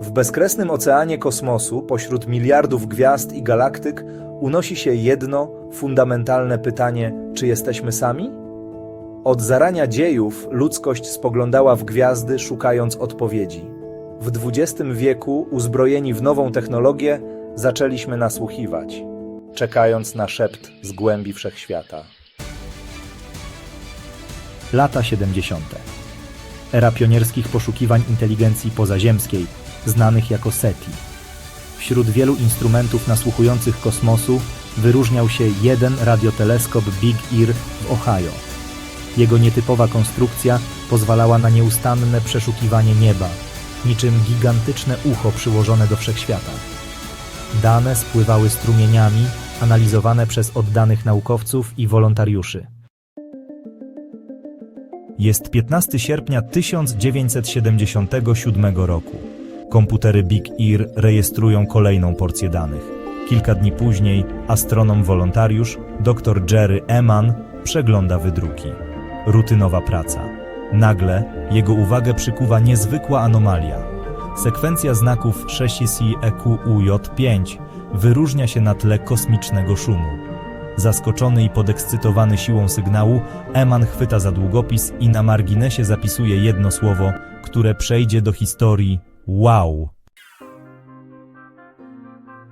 W bezkresnym oceanie kosmosu, pośród miliardów gwiazd i galaktyk, unosi się jedno fundamentalne pytanie: czy jesteśmy sami? Od zarania dziejów ludzkość spoglądała w gwiazdy, szukając odpowiedzi. W XX wieku, uzbrojeni w nową technologię, zaczęliśmy nasłuchiwać, czekając na szept z głębi wszechświata. Lata 70. Era pionierskich poszukiwań inteligencji pozaziemskiej, znanych jako SETI. Wśród wielu instrumentów nasłuchujących kosmosu wyróżniał się jeden radioteleskop Big Ear w Ohio. Jego nietypowa konstrukcja pozwalała na nieustanne przeszukiwanie nieba, niczym gigantyczne ucho przyłożone do wszechświata. Dane spływały strumieniami, analizowane przez oddanych naukowców i wolontariuszy. Jest 15 sierpnia 1977 roku. Komputery Big Ear rejestrują kolejną porcję danych. Kilka dni później astronom wolontariusz dr Jerry Eman przegląda wydruki. Rutynowa praca. Nagle jego uwagę przykuwa niezwykła anomalia. Sekwencja znaków 6CEQUJ5 wyróżnia się na tle kosmicznego szumu. Zaskoczony i podekscytowany siłą sygnału, Eman chwyta za długopis i na marginesie zapisuje jedno słowo, które przejdzie do historii wow.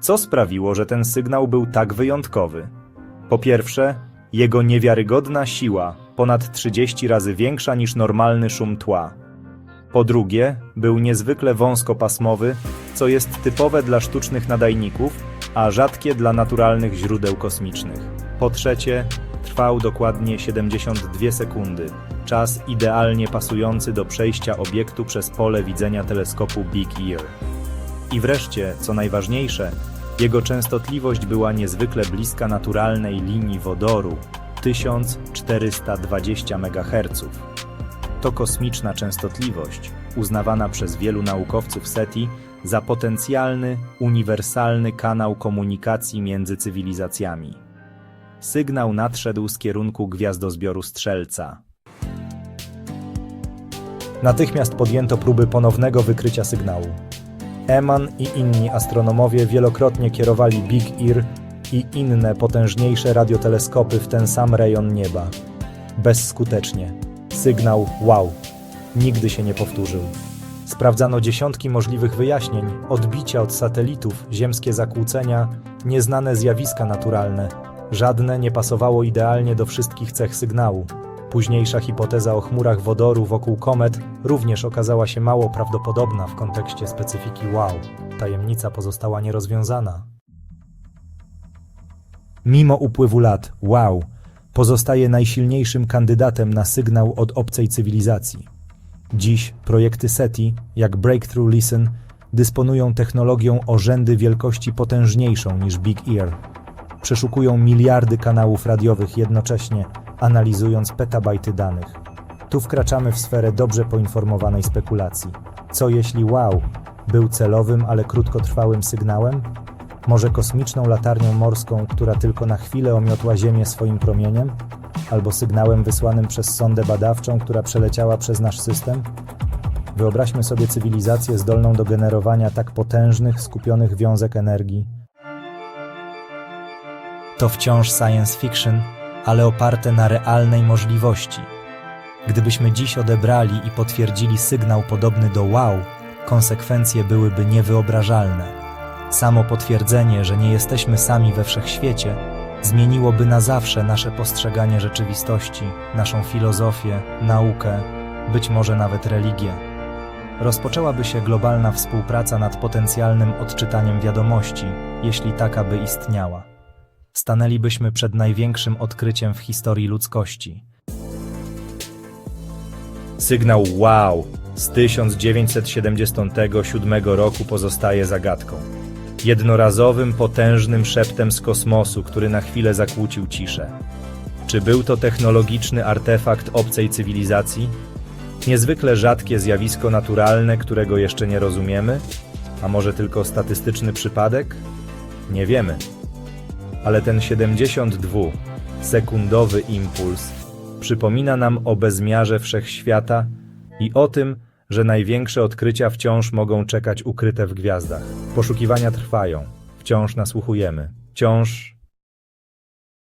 Co sprawiło, że ten sygnał był tak wyjątkowy? Po pierwsze, jego niewiarygodna siła, ponad 30 razy większa niż normalny szum tła. Po drugie, był niezwykle wąskopasmowy, co jest typowe dla sztucznych nadajników, a rzadkie dla naturalnych źródeł kosmicznych. Po trzecie, trwał dokładnie 72 sekundy, czas idealnie pasujący do przejścia obiektu przez pole widzenia teleskopu Big Ear. I wreszcie, co najważniejsze, jego częstotliwość była niezwykle bliska naturalnej linii wodoru 1420 MHz. To kosmiczna częstotliwość, uznawana przez wielu naukowców SETI za potencjalny, uniwersalny kanał komunikacji między cywilizacjami. Sygnał nadszedł z kierunku gwiazdozbioru Strzelca. Natychmiast podjęto próby ponownego wykrycia sygnału. Eman i inni astronomowie wielokrotnie kierowali Big Ear i inne potężniejsze radioteleskopy w ten sam rejon nieba. Bezskutecznie. Sygnał wow nigdy się nie powtórzył. Sprawdzano dziesiątki możliwych wyjaśnień, odbicia od satelitów, ziemskie zakłócenia, nieznane zjawiska naturalne. Żadne nie pasowało idealnie do wszystkich cech sygnału. Późniejsza hipoteza o chmurach wodoru wokół komet również okazała się mało prawdopodobna w kontekście specyfiki wow. Tajemnica pozostała nierozwiązana. Mimo upływu lat, wow pozostaje najsilniejszym kandydatem na sygnał od obcej cywilizacji. Dziś projekty SETI, jak Breakthrough Listen, dysponują technologią o rzędy wielkości potężniejszą niż Big Ear. Przeszukują miliardy kanałów radiowych jednocześnie, analizując petabajty danych. Tu wkraczamy w sferę dobrze poinformowanej spekulacji. Co jeśli wow był celowym, ale krótkotrwałym sygnałem? Może kosmiczną latarnią morską, która tylko na chwilę omiotła Ziemię swoim promieniem? Albo sygnałem wysłanym przez sondę badawczą, która przeleciała przez nasz system? Wyobraźmy sobie cywilizację zdolną do generowania tak potężnych, skupionych wiązek energii. To wciąż science fiction, ale oparte na realnej możliwości. Gdybyśmy dziś odebrali i potwierdzili sygnał podobny do wow, konsekwencje byłyby niewyobrażalne. Samo potwierdzenie, że nie jesteśmy sami we wszechświecie, zmieniłoby na zawsze nasze postrzeganie rzeczywistości, naszą filozofię, naukę, być może nawet religię. Rozpoczęłaby się globalna współpraca nad potencjalnym odczytaniem wiadomości, jeśli taka by istniała. Stanęlibyśmy przed największym odkryciem w historii ludzkości. Sygnał wow z 1977 roku pozostaje zagadką. Jednorazowym, potężnym szeptem z kosmosu, który na chwilę zakłócił ciszę. Czy był to technologiczny artefakt obcej cywilizacji? Niezwykle rzadkie zjawisko naturalne, którego jeszcze nie rozumiemy? A może tylko statystyczny przypadek? Nie wiemy. Ale ten 72-sekundowy impuls przypomina nam o bezmiarze wszechświata i o tym, że największe odkrycia wciąż mogą czekać ukryte w gwiazdach. Poszukiwania trwają, wciąż nasłuchujemy, wciąż